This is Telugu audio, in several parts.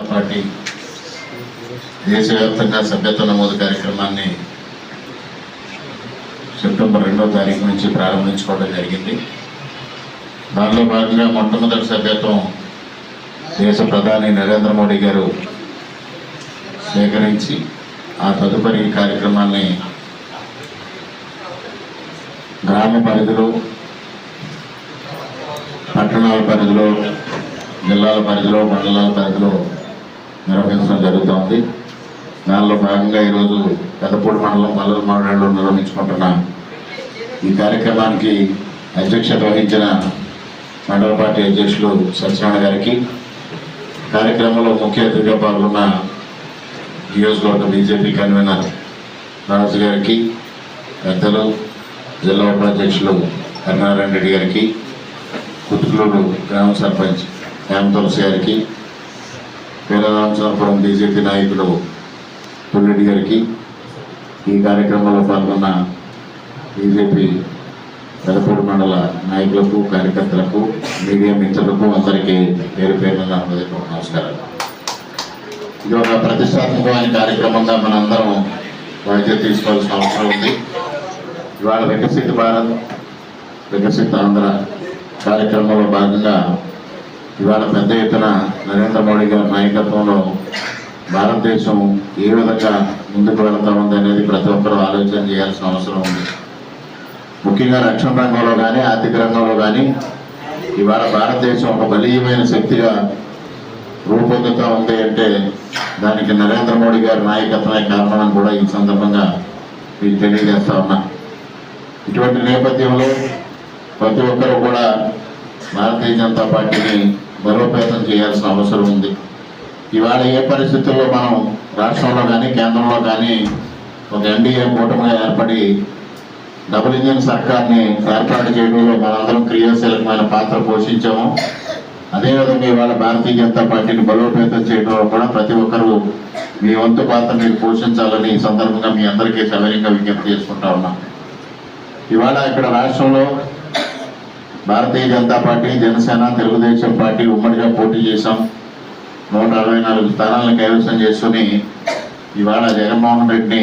పార్టీ దేశవ్యాప్తంగా సభ్యత్వ నమోదు కార్యక్రమాన్ని సెప్టెంబర్ రెండో తారీఖు నుంచి ప్రారంభించుకోవడం జరిగింది. దానిలో భాగంగా మొట్టమొదటి సభ్యత్వం దేశ ప్రధాని నరేంద్ర మోడీ గారు సేకరించి ఆ తదుపరి కార్యక్రమాన్ని గ్రామ పరిధిలో పట్టణాల పరిధిలో జిల్లాల పరిధిలో మండలాల పరిధిలో నిర్వహించడం జరుగుతోంది. దానిలో భాగంగా ఈరోజు పెద్దపూడి మండలం మల్లల మండలంలో నిర్వహించుకుంటున్న ఈ కార్యక్రమానికి అధ్యక్షత వహించిన మండల పార్టీ అధ్యక్షులు సత్యనారాయణ గారికి కార్యక్రమంలో ముఖ్య అతిథిగా పాల్గొన్న నియోజకవర్గ బీజేపీ కన్వీనర్ రాజు గారికి పెద్దలు జిల్లా ఉపాధ్యక్షులు హరినారాయణ రెడ్డి గారికి కుతుకులూరు గ్రామ సర్పంచ్ హేమ తులసి గారికి వీరరామచంద్రపురం బీజేపీ నాయకులు పుల్లెడ్డి గారికి ఈ కార్యక్రమంలో పాల్గొన్న బీజేపీ వెలపూడి మండల నాయకులకు కార్యకర్తలకు మీడియా మిత్రులకు అందరికీ పేరు పేరున నమస్కారాలు. ఇది ఒక ప్రతిష్టాత్మకమైన కార్యక్రమంగా మనందరం బాధ్యత తీసుకోవాల్సిన అవసరం ఉంది. ఇవాళ వికసిత భారత్ వికసిత ఆంధ్ర కార్యక్రమంలో భాగంగా ఇవాళ పెద్ద ఎత్తున నరేంద్ర మోడీ గారి నాయకత్వంలో భారతదేశం ఏ విధంగా ముందుకు వెళతామంది అనేది ప్రతి ఒక్కరూ ఆలోచన చేయాల్సిన అవసరం ఉంది. ముఖ్యంగా రక్షణ రంగంలో కానీ ఆర్థిక రంగంలో కానీ ఇవాళ భారతదేశం ఒక బలీయమైన శక్తిగా రూపొందుతూ ఉంది అంటే దానికి నరేంద్ర మోడీ గారి నాయకత్వమే కారణమని కూడా ఈ సందర్భంగా మీకు తెలియజేస్తా ఉన్నా. ఇటువంటి నేపథ్యంలో ప్రతి ఒక్కరూ కూడా భారతీయ జనతా పార్టీని బలోపేతం చేయాల్సిన అవసరం ఉంది. ఇవాళ ఏ పరిస్థితుల్లో మనం రాష్ట్రంలో కానీ కేంద్రంలో కానీ ఒక ఎన్డీఏ కూటమిగా ఏర్పడి డబుల్ ఇంజిన్ సర్కార్ని ఏర్పాటు చేయడంలో మనందరం క్రియాశీలకమైన పాత్ర పోషించాము. అదేవిధంగా ఇవాళ భారతీయ జనతా పార్టీని బలోపేతం చేయడంలో కూడా ప్రతి ఒక్కరూ మీ వంతు పాత్ర మీరు పోషించాలని ఈ సందర్భంగా మీ అందరికీ సవరంగా విజ్ఞప్తి చేసుకుంటా ఉన్నాం. ఇవాళ ఇక్కడ రాష్ట్రంలో భారతీయ జనతా పార్టీ జనసేన తెలుగుదేశం పార్టీ ఉమ్మడిగా పోటీ చేశాం. నూట అరవై నాలుగు స్థానాలను కైవసం చేసుకుని ఇవాళ జగన్మోహన్ రెడ్డిని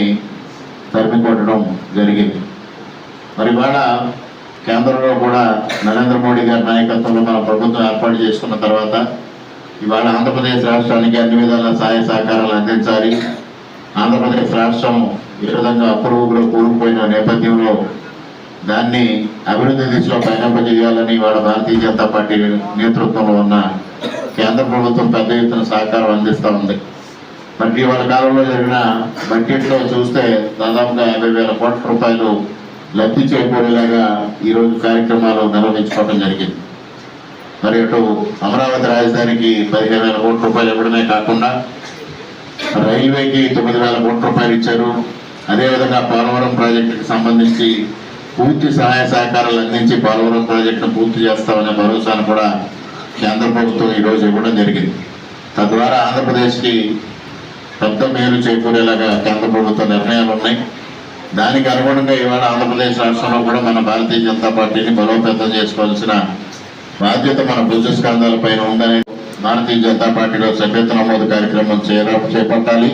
తరిమి కొట్టడం జరిగింది. మరి ఇవాళ కేంద్రంలో కూడా నరేంద్ర మోడీ గారి నాయకత్వంలో మన ప్రభుత్వం ఏర్పాటు చేసుకున్న తర్వాత ఇవాళ ఆంధ్రప్రదేశ్ రాష్ట్రానికి అన్ని విధాల సహాయ సహకారాలు అందించాలి. ఆంధ్రప్రదేశ్ రాష్ట్రం ఏ విధంగా అప్రూవ్లో కూరుకుపోయిన నేపథ్యంలో దాన్ని అభివృద్ధి దిశలో పయనింపజేయాలని వాడు భారతీయ జనతా పార్టీ నేతృత్వంలో ఉన్న కేంద్ర ప్రభుత్వం పెద్ద ఎత్తున సహకారం అందిస్తూ ఉంది. మరి ఇవాళ కాలంలో జరిగిన బడ్జెట్లో చూస్తే దాదాపుగా యాభై వేల కోట్ల రూపాయలు లబ్ధి చేకూరేలాగా ఈరోజు కార్యక్రమాలు నిర్వహించుకోవడం జరిగింది. మరి అటు అమరావతి రాజధానికి పదిహేను వేల కోట్ల రూపాయలు ఇవ్వడమే కాకుండా రైల్వేకి తొమ్మిది వేల కోట్ల రూపాయలు ఇచ్చారు. అదేవిధంగా పోలవరం ప్రాజెక్టుకి సంబంధించి పూర్తి సహాయ సహకారాలు అందించి పోలవరం ప్రాజెక్టును పూర్తి చేస్తామనే భరోసాను కూడా కేంద్ర ప్రభుత్వం ఈరోజు ఇవ్వడం జరిగింది. తద్వారా ఆంధ్రప్రదేశ్కి పెద్ద మేలు చేకూరేలాగా కేంద్ర ప్రభుత్వ నిర్ణయాలు ఉన్నాయి. దానికి అనుగుణంగా ఇవాళ ఆంధ్రప్రదేశ్ రాష్ట్రంలో కూడా మన భారతీయ జనతా పార్టీని బలోపేతం చేసుకోవాల్సిన బాధ్యత మన భుజ స్కంధాలపైన ఉందని భారతీయ జనతా పార్టీలో సభ్యత నమోదు కార్యక్రమం చేపట్టాలి.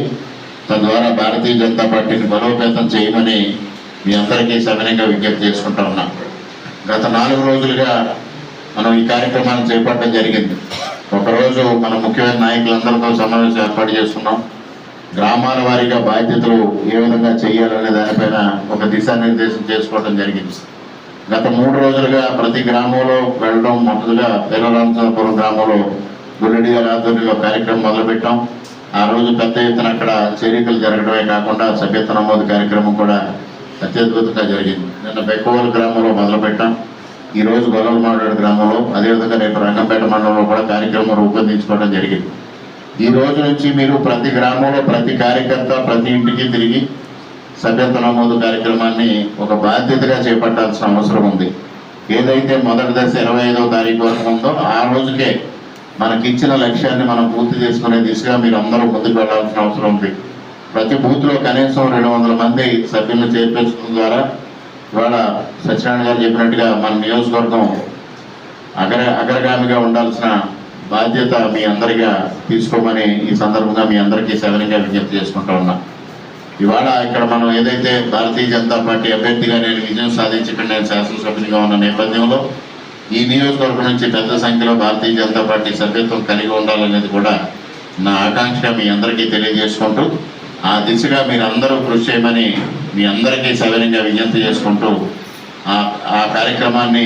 తద్వారా భారతీయ జనతా పార్టీని బలోపేతం చేయమని మీ అందరికీ సవినయంగా విజ్ఞప్తి చేసుకుంటా ఉన్నా. గత నాలుగు రోజులుగా మనం ఈ కార్యక్రమాన్ని చేపట్టడం జరిగింది. ఒకరోజు మన ముఖ్యమైన నాయకులందరితో సమావేశం ఏర్పాటు చేసుకున్నాం గ్రామాల వారీగా బాధ్యతలు ఏ విధంగా చేయాలనే దానిపైన ఒక దిశానిర్దేశం చేసుకోవడం జరిగింది. గత మూడు రోజులుగా ప్రతి గ్రామంలో వెళ్ళడం మొదటగా తెలరామచంద్రపురం గ్రామంలో గుల్లెడి గారి ఆధ్వర్యంలో కార్యక్రమం మొదలుపెట్టాం. ఆ రోజు పెద్ద ఎత్తున అక్కడ చేరికలు జరగడమే కాకుండా సభ్యత్వ నమోదు కార్యక్రమం కూడా అత్యద్భుతంగా జరిగింది. నిన్న బెక్కవోలు గ్రామంలో మొదలుపెట్టాం. ఈరోజు రోజు గొల్లలమాడు గ్రామంలో అదేవిధంగా రేపు రంగంపేట మండలంలో కూడా కార్యక్రమం రూపొందించుకోవడం జరిగింది. ఈ రోజు నుంచి మీరు ప్రతి గ్రామంలో ప్రతి కార్యకర్త ప్రతి ఇంటికి తిరిగి సభ్యత్వ నమోదు కార్యక్రమాన్ని ఒక బాధ్యతగా చేపట్టాల్సిన అవసరం ఉంది. ఏదైతే మొదటి దశ ఇరవై ఐదవ తారీఖు వరకు ఉందో ఆ రోజుకే మనకిచ్చిన లక్ష్యాన్ని మనం పూర్తి చేసుకునే దిశగా మీరు అందరూ ముందుకు వెళ్ళాల్సిన అవసరం ఉంది. ప్రతి బూత్లో కనీసం రెండు వందల మంది సభ్యులను చేర్పించడం ద్వారా ఇవాళ సత్యనారాయణ గారు చెప్పినట్టుగా మన నియోజకవర్గం అగ్ర అగ్రగామిగా ఉండాల్సిన బాధ్యత మీ అందరిగా తీసుకోమని ఈ సందర్భంగా మీ అందరికీ సవినంగా విజ్ఞప్తి చేసుకుంటా ఉన్నా. ఇవాళ ఇక్కడ మనం ఏదైతే భారతీయ జనతా పార్టీ అభ్యర్థిగా నేను విజయం సాధించి ఇక్కడ నేను శాసనసభ్యునిగా ఉన్న నేపథ్యంలో ఈ నియోజకవర్గం నుంచి పెద్ద సంఖ్యలో భారతీయ జనతా పార్టీ సభ్యత్వం కలిగి ఉండాలనేది కూడా నా ఆకాంక్ష మీ అందరికీ తెలియజేసుకుంటూ ఆ దిశగా మీరు అందరూ కృషి చేయమని మీ అందరికీ సవినంగా విజ్ఞప్తి చేసుకుంటూ ఆ ఆ కార్యక్రమాన్ని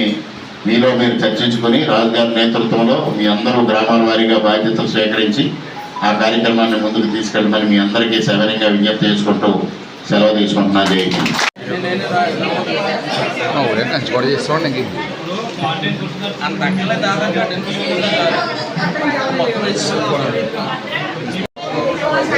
మీలో మీరు చర్చించుకొని రాజు గారి నేతృత్వంలో మీ అందరూ గ్రామాల వారీగా బాధ్యతలు స్వీకరించి ఆ కార్యక్రమాన్ని ముందుకు తీసుకెళ్ళమని మీ అందరికీ సవినంగా విజ్ఞప్తి చేసుకుంటూ సెలవు తీసుకుంటున్నా. జై హింద్.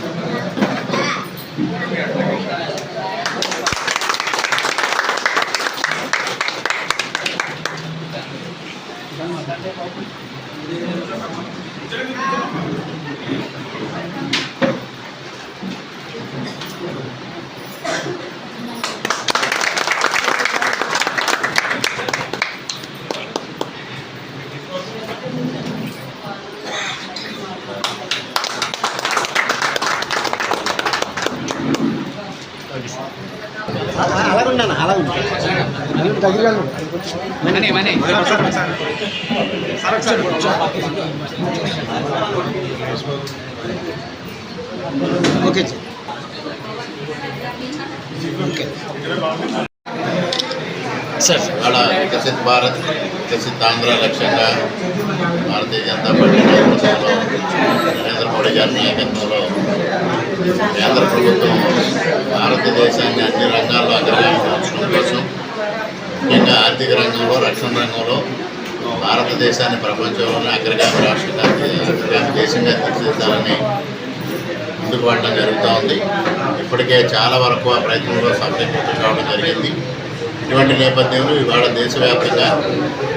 అలాగున్నాను అలా దగ్గరగా మనీ మనీ. Okay sir. ఇవాళ వికసిత్ భారత్ వికసిత్ ఆంధ్ర లక్ష్యంగా భారతీయ జనతా పార్టీ నరేంద్ర మోడీ గారి నాయకత్వంలో కేంద్ర ప్రభుత్వం భారతదేశాన్ని అన్ని రంగాల్లో అగ్రగామించడం కోసం ముఖ్యంగా ఆర్థిక రంగంలో రక్షణ రంగంలో భారతదేశాన్ని ప్రపంచంలోనే అగ్రగామి రాష్ట్రంగా అగ్రగామి దేశంగా తీర్చిదిద్దాలని ముందుకు పడడం జరుగుతూ ఉంది. ఇప్పటికే చాలా వరకు ఆ ప్రయత్నంలో సఫలీకృతం కావడం జరిగింది. ఇటువంటి నేపథ్యంలో ఇవాళ దేశవ్యాప్తంగా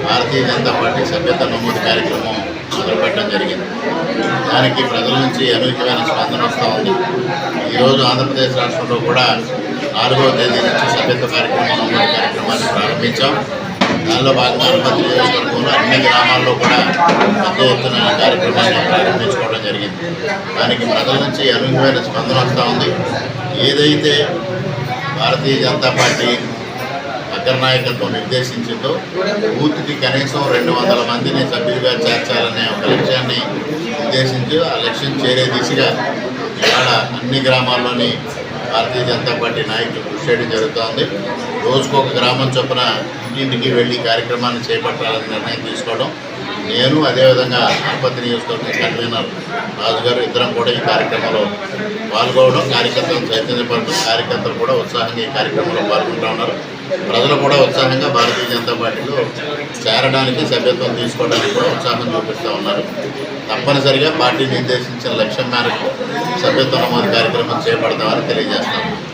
భారతీయ జనతా పార్టీ సభ్యత నమోదు కార్యక్రమం మొదలుపెట్టడం జరిగింది. దానికి ప్రజల నుంచి అనూహ్యమైన స్పందన వస్తూ ఉంది. ఈరోజు ఆంధ్రప్రదేశ్ రాష్ట్రంలో కూడా నాలుగవ తేదీ నుంచి సభ్యత్వ కార్యక్రమం కార్యక్రమాన్ని ప్రారంభించాం. దానిలో భాగంగా అనుమతి నియోజకవర్గంలో అన్ని గ్రామాల్లో కూడా పెద్ద ఎత్తున కార్యక్రమాన్ని ప్రారంభించుకోవడం జరిగింది. దానికి ప్రజల నుంచి అనూహ్యమైన స్పందన వస్తూ ఉంది. ఏదైతే భారతీయ జనతా పార్టీ అగ్రనాయకత్వం నిర్దేశించిందో బూత్కి కనీసం రెండు వందల మందిని సభ్యులుగా చేర్చాలనే ఒక లక్ష్యాన్ని నిర్దేశించి ఆ లక్ష్యం చేరే దిశగా ఇవాళ అన్ని గ్రామాల్లోని భారతీయ జనతా పార్టీ నాయకులు కృషి చేయడం జరుగుతోంది. రోజుకు ఒక గ్రామం చొప్పున ఇంటింటికి వెళ్ళి కార్యక్రమాన్ని చేపట్టాలని నిర్ణయం తీసుకోవడం నేను అదేవిధంగా ఆసుపత్రి నియోజకవర్గ కన్వీనర్ రాజు గారు ఇద్దరం కూడా ఈ కార్యక్రమంలో పాల్గొనడం కార్యకర్తలను చైతన్యపడడం కార్యకర్తలు కూడా ఉత్సాహంగా ఈ కార్యక్రమంలో పాల్గొంటూ ఉన్నారు. ప్రజలు కూడా ఉత్సాహంగా భారతీయ జనతా పార్టీలో చేరడానికి సభ్యత్వం తీసుకోవడానికి కూడా ఉత్సాహం చూపిస్తూ ఉన్నారు. తప్పనిసరిగా పార్టీ నిర్దేశించిన లక్ష్యం మేరకు సభ్యత్వ నమోదు కార్యక్రమం చేపడతామని తెలియజేస్తాం